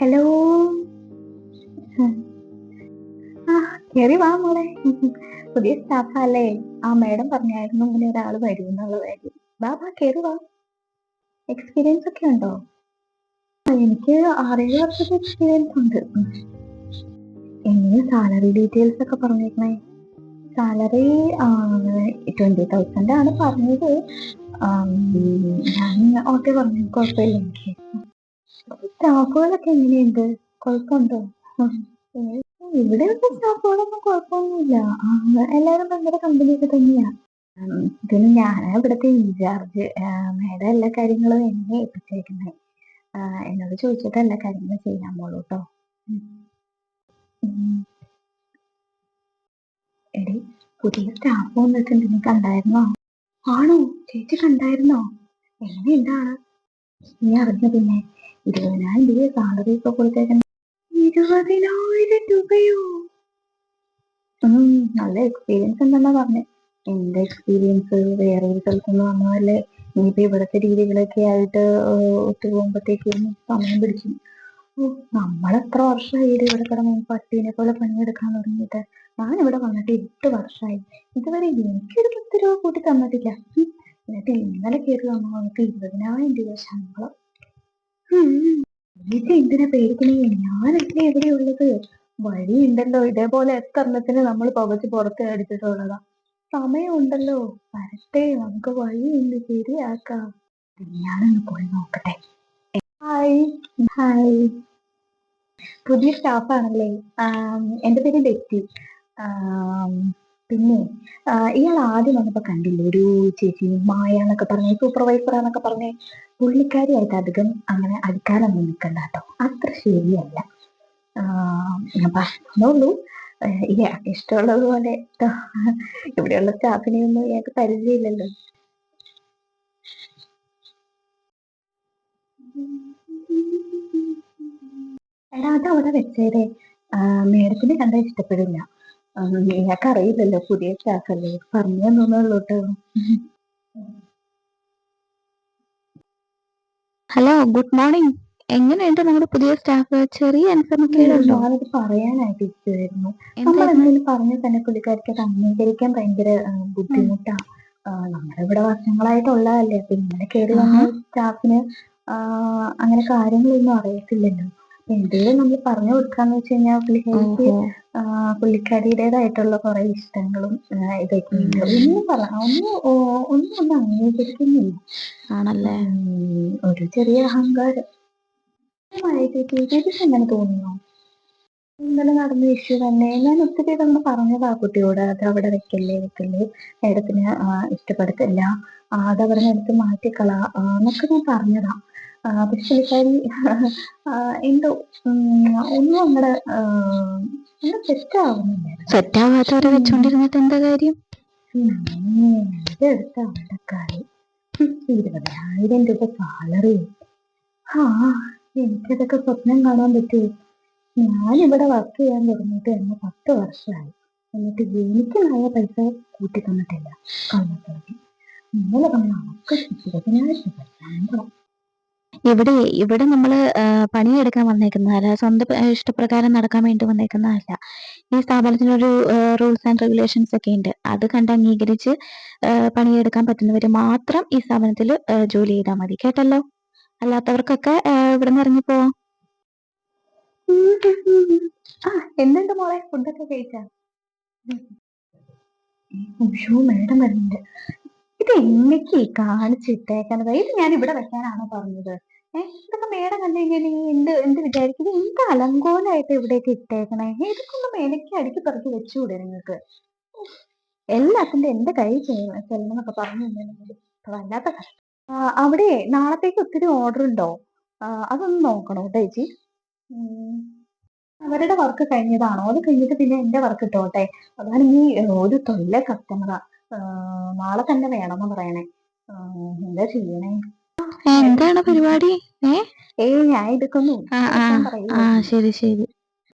Hello. ആ. കേറി വാ മോളെ. പുതിയ സ്റ്റാഫല്ലേ ആ മാഡം പറഞ്ഞായിരുന്നു ഇങ്ങനെ ഒരാൾ വരും എന്നുള്ള കാര്യം. വാ വാ കേറി വാ. എക്സ്പീരിയൻസ് ഒക്കെ ഉണ്ടോ? എനിക്ക് ആറേഴ് വർഷത്തെ എക്സ്പീരിയൻസ് ഉണ്ട്. എങ്ങനെ സാലറി ഡീറ്റെയിൽസ് ഒക്കെ പറഞ്ഞേക്കണേ? സാലറി ട്വന്റി തൗസൻഡ് ആണ് പറഞ്ഞത്. ഞാൻ ഓക്കെ പറഞ്ഞു. കുഴപ്പമില്ല എനിക്ക്. സ്റ്റാഫുകളൊക്കെ എങ്ങനെയുണ്ട്? കുഴപ്പമുണ്ടോ? ഇവിടെ ഇവിടെയുള്ള സ്റ്റാഫുകളൊന്നും കുഴപ്പമൊന്നുമില്ല. എല്ലാവരും ഭയങ്കര കമ്പനിയൊക്കെ തന്നെയാ. പിന്നെ ഞാൻ ഇവിടുത്തെ ഇൻചാർജ് മേഡം എല്ലാ കാര്യങ്ങളും എന്നെ ഏൽപ്പിച്ചേക്കുന്നത് എന്നോട് ചോദിച്ചിട്ട് എല്ലാ കാര്യങ്ങളും ചെയ്യാൻ പോളൂ കേട്ടോ എടി പുതിയ സ്റ്റാഫ് വന്നിട്ടുണ്ട് നീ കണ്ടായിരുന്നോ? ആണോ? ചേച്ചി കണ്ടായിരുന്നോ? എങ്ങനെയുണ്ടാണ് നീ അറിഞ്ഞ പിന്നെ? ഇരുപതിനായിരം രൂപ സാലറി ഒക്കെ കൊടുത്തേക്കുന്ന ഇരുപതിനായിരം രൂപയോ നല്ല എക്സ്പീരിയൻസ് ഉണ്ടെന്നാ പറഞ്ഞേ. എന്റെ എക്സ്പീരിയൻസ് വേറെ ഒരു സ്ഥലത്തുനിന്ന് വന്നതല്ലേ? ഇനിയിപ്പോ ഇവിടുത്തെ രീതികളൊക്കെ ആയിട്ട് ഒത്തുപോകുമ്പോഴത്തേക്കും സമയം പിടിക്കും നമ്മളെത്ര വർഷമായി ഇവിടെ കിടന്ന് പട്ടീനെ പോലെ പണിയെടുക്കാൻ തുടങ്ങിയിട്ട്? ഞാൻ ഇവിടെ വന്നിട്ട് എട്ട് വർഷമായി. ഇതുവരെ എനിക്കൊരു പത്ത് രൂപ കൂട്ടി തന്നിട്ടില്ല. എന്നിട്ട് ഇന്നലെ കയറി വന്നു നമുക്ക് ഇരുപതിനായിരം രൂപ ശമ്പളം. എനിക്ക് എന്തിനാ പേടിക്കണേ? ഞാനല്ലേ എവിടെയുള്ളത് വഴിയുണ്ടല്ലോ. ഇതേപോലെ എത്രണ്ണത്തിന് നമ്മൾ പുകച്ച് പുറത്ത് അടിച്ചിട്ടുള്ളതാ. സമയമുണ്ടല്ലോ. വരട്ടെ നമുക്ക് വഴിയുണ്ട് ശരിയാക്കാം. ഞാനൊന്ന് പോയി നോക്കട്ടെ. ഹായ് ഹായ് പുതിയ സ്റ്റാഫ് ആണല്ലേ? എന്റെ പേര് ബെറ്റി. പിന്നെ ഇയാൾ ആദ്യം വന്നപ്പോ കണ്ടില്ലേ ഒരു ചേച്ചി മായ എന്നൊക്കെ പറഞ്ഞ സൂപ്പർവൈസർ എന്നൊക്കെ പറഞ്ഞേ പുള്ളിക്കാരിയായിട്ട് അധികം അങ്ങനെ അടിക്കാനൊന്നും നിൽക്കണ്ട കേട്ടോ. അത്ര ശരിയല്ല. പറഞ്ഞുള്ളൂ ഇയാൾക്ക് ഇഷ്ടമുള്ളത് പോലെ ഇവിടെയുള്ള സ്റ്റാഫിനെ ഒന്നും ഇയാൾക്ക് പരിചയമില്ലല്ലോ. എടാ അത് അവിടെ വെച്ചേരെ മേഡത്തിന് കണ്ടാൽ ഇഷ്ടപ്പെടില്ല. ഇയാൾക്ക് അറിയില്ലല്ലോ പുതിയ സ്റ്റാഫ് അല്ലേ? പറഞ്ഞു തന്നുള്ളൂ കേട്ടോ ഹലോ ഗുഡ് മോർണിംഗ് എങ്ങനെയുണ്ട് നമ്മുടെ പുതിയ സ്റ്റാഫ് ചെറിയ അനുസരണക്കേടുണ്ടോ? ഞാനത് പറയാനായിട്ട് ഇരിക്കുവായിരുന്നു നമ്മൾ എന്തെങ്കിലും പറഞ്ഞ തന്നെ പുള്ളിക്കാർക്ക് അത് അംഗീകരിക്കാൻ ഭയങ്കര ആ, ബുദ്ധിമുട്ടാ. ആ, നമ്മളിവിടെ വർഷങ്ങളായിട്ടുള്ളതല്ലേ അപ്പൊ ഇങ്ങനെ കയറി വന്ന സ്റ്റാഫിന് അങ്ങനെ കാര്യങ്ങളൊന്നും അറിയത്തില്ലല്ലോ. എന്തെങ്കിലും നമ്മൾ പറഞ്ഞു കൊടുക്കാന്ന് വെച്ച് കഴിഞ്ഞാൽ പുള്ളിക്കാരിക്ക് പുള്ളിക്കാരിയുടേതായിട്ടുള്ള കുറെ ഇഷ്ടങ്ങളും ഇതൊക്കെ ഒന്നും പറ ഒന്നും ഒന്നും ഒന്നും അംഗീകരിക്കുന്നില്ല. ആണല്ലേ? ഒരു ചെറിയ അഹങ്കാരം. ചേച്ചിക്ക് എങ്ങനെ തോന്നുന്നു? ഇന്നലെ നടന്ന ഇഷ്യൂ തന്നെ ഞാൻ ഒത്തിരി തവണ പറഞ്ഞതാ കുട്ടിയോട് അത് അവിടെ വെക്കല്ലേ വെക്കല്ലേ. മേഡത്തിന് ഇഷ്ടപ്പെടുത്തില്ല. ആ, അത് അവിടെ നിന്ന് എടുത്ത് മാറ്റിക്കളാ. എന്നൊക്കെ ഞാൻ പറഞ്ഞതാ. ആ, എന്തോ ഒന്നും അങ്ങടെ സെറ്റ് ആവുന്നില്ല സെറ്റ് ആവാത്തവരെ വെച്ചോണ്ടിരുന്നിട്ട് എന്താ കാര്യം? എന്റെ അടുത്ത അവളുടെ ഇരുപതിനായിരം രൂപ സാലറി. ആ എനിക്കതൊക്കെ സ്വപ്നം കാണാൻ പറ്റുമോ ഞാനിവിടെ വർക്ക് ചെയ്യാൻ തുടങ്ങിയിട്ട് തന്നെ പത്ത് വർഷമായി. എന്നിട്ട് എനിക്കുണ്ടായ പൈസ കൂട്ടി തന്നിട്ടില്ല കള്ളത്തരത്തിൽ ഇന്നലെ പറഞ്ഞ അവർക്ക് ഇരുപതിനായിരം രൂപ. ശമ്പളം ഇവിടെ ഇവിടെ നമ്മൾ പണിയെടുക്കാൻ വന്നേക്കുന്നതല്ല സ്വന്തം ഇഷ്ടപ്രകാരം നടക്കാൻ വേണ്ടി വന്നേക്കുന്നതല്ല ഈ സ്ഥാപനത്തിനൊരു റൂൾസ് ആൻഡ് റെഗുലേഷൻസ് ഒക്കെ ഉണ്ട്. അത് കണ്ട് അംഗീകരിച്ച് പണിയെടുക്കാൻ പറ്റുന്നവർ മാത്രം ഈ സ്ഥാപനത്തിൽ ജോലി ചെയ്താൽ മതി. കേട്ടല്ലോ? അല്ലാത്തവർക്കൊക്കെ ഇവിടെ നിന്ന് ഇറങ്ങിപ്പോവാം ആ എന്തുണ്ട് മോളെ? ഫുഡൊക്കെ കഴിച്ചാ? മേഡം വരുന്നുണ്ട്. ഇത് എന്നൊക്കെ കാണിച്ചിട്ടേക്കണത് ഇത് ഞാൻ ഇവിടെ വെക്കാനാണോ പറഞ്ഞത്? ഏഹ് ഇതൊക്കെ മേടം കണ്ടു കഴിഞ്ഞാൽ എന്ത് എന്ത് വിചാരിക്കും? ഇത് എന്ത് അലങ്കോലായിട്ട് ഇവിടേക്ക് ഇട്ടേക്കണേ? ഇതൊക്കെ മേലേക്ക് അടുക്കി പറക്കി വെച്ചുകൂടെ നിങ്ങൾക്ക്? എല്ലാത്തിന്റെ എന്റെ കൈ ചെയ്യണം ചെല്ലണമെന്നൊക്കെ പറഞ്ഞു കഴിഞ്ഞാൽ വല്ലാത്ത കഷ്ടം. അവിടെ നാളത്തേക്ക് ഒത്തിരി ഓർഡർ ഉണ്ടോ? അതൊന്ന് നോക്കണോ ചേച്ചി? അവരുടെ വർക്ക് കഴിഞ്ഞതാണോ? അത് കഴിഞ്ഞിട്ട് പിന്നെ എന്റെ വർക്ക് ഇട്ടോട്ടെ? അതാണ് നീ ഒരു തൊല്ല കസ്റ്റമറാ നാളെ തന്നെ വേണമെന്ന് പറയണേ. എന്താ ചെയ്യണേ? എന്താണ് പരിപാടി? ഏ? ഏയ് ഞാൻ ഇതൊക്കെ ഒന്ന് ശരി ശരി.